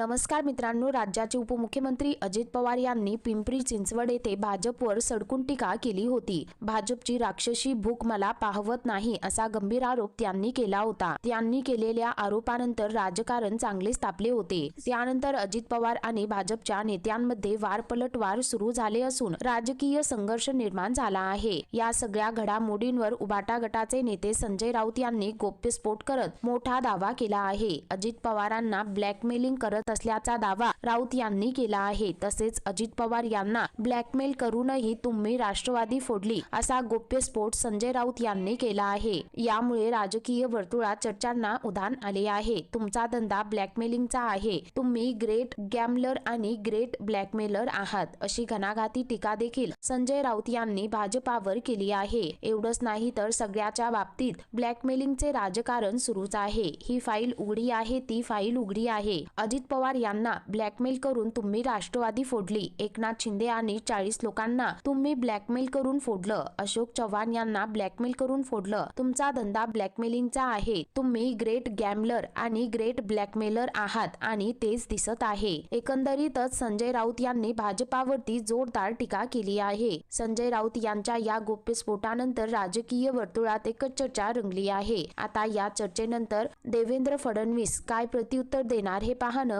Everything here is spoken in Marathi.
नमस्कार मित्रांनो राज्याचे उपमुख्यमंत्री अजित पवार यांनी पिंपरी चिंचवड येथे भाजपवर सडकून टीका केली होती. भाजपची राक्षसी भूक मला पाहवत नाही असा गंभीर आरोप त्यांनी केला होता. त्यांनी केलेल्या आरोपानंतर राजकारण चांगले तापले होते. त्यानंतर अजित पवार आणि भाजपच्या नेत्यांमध्ये वार पलटवार सुरू झाले असून राजकीय संघर्ष निर्माण झाला आहे. या सगळ्या घडामोडींवर उबाटा गटाचे नेते संजय राऊत यांनी गोप्यस्फोट करत मोठा दावा केला आहे. अजित पवारांना ब्लॅकमेलिंग करत असल्याचा दावा राऊत यांनी केला आहे. तसेच अजित पवार यांना ब्लॅकमेल करूनही तुम्ही राष्ट्रवादी फोडली असा गोप्यस्फोट संजय राऊत यांनी केला आहे. यामुळे राजकीय वर्तुळात चर्चांना उधाण आले आहे. तुमचा धंदा ब्लॅकमेलिंगचा आहे. तुम्ही ग्रेट गॅमलर आणि ग्रेट ब्लॅकमेलर आहात अशी घणाघाती टीका देखील संजय राऊत यांनी भाजपावर केली आहे. एवढंच नाही तर सगळ्याच्या बाबतीत ब्लॅकमेलिंगचे राजकारण सुरूच आहे. ही फाईल उघडी आहे ती फाईल उघडी आहे. अजित पवार यांना ब्लॅकमेल करून तुम्ही राष्ट्रवादी फोडली. एकनाथ शिंदे आणि चाळीस लोकांना तुम्ही ब्लॅकमेल करून फोडलं. अशोक चव्हाण यांना ब्लॅकमेल करून फोडलं. तुमचा धंदा ब्लॅकमेलिंगचा आहे. तुम्ही ग्रेट गॅमलर आणि ग्रेट ब्लॅकमेलर आहात आणि तेच दिसत आहे. एकंदरीतच संजय राऊत यांनी भाजपावरती जोरदार टीका केली आहे. संजय राऊत यांच्या या गोप्यस्फोटानंतर राजकीय वर्तुळात एकच चर्चा रंगली आहे. आता या चर्चेनंतर देवेंद्र फडणवीस काय प्रत्युत्तर देणार हे पाहणं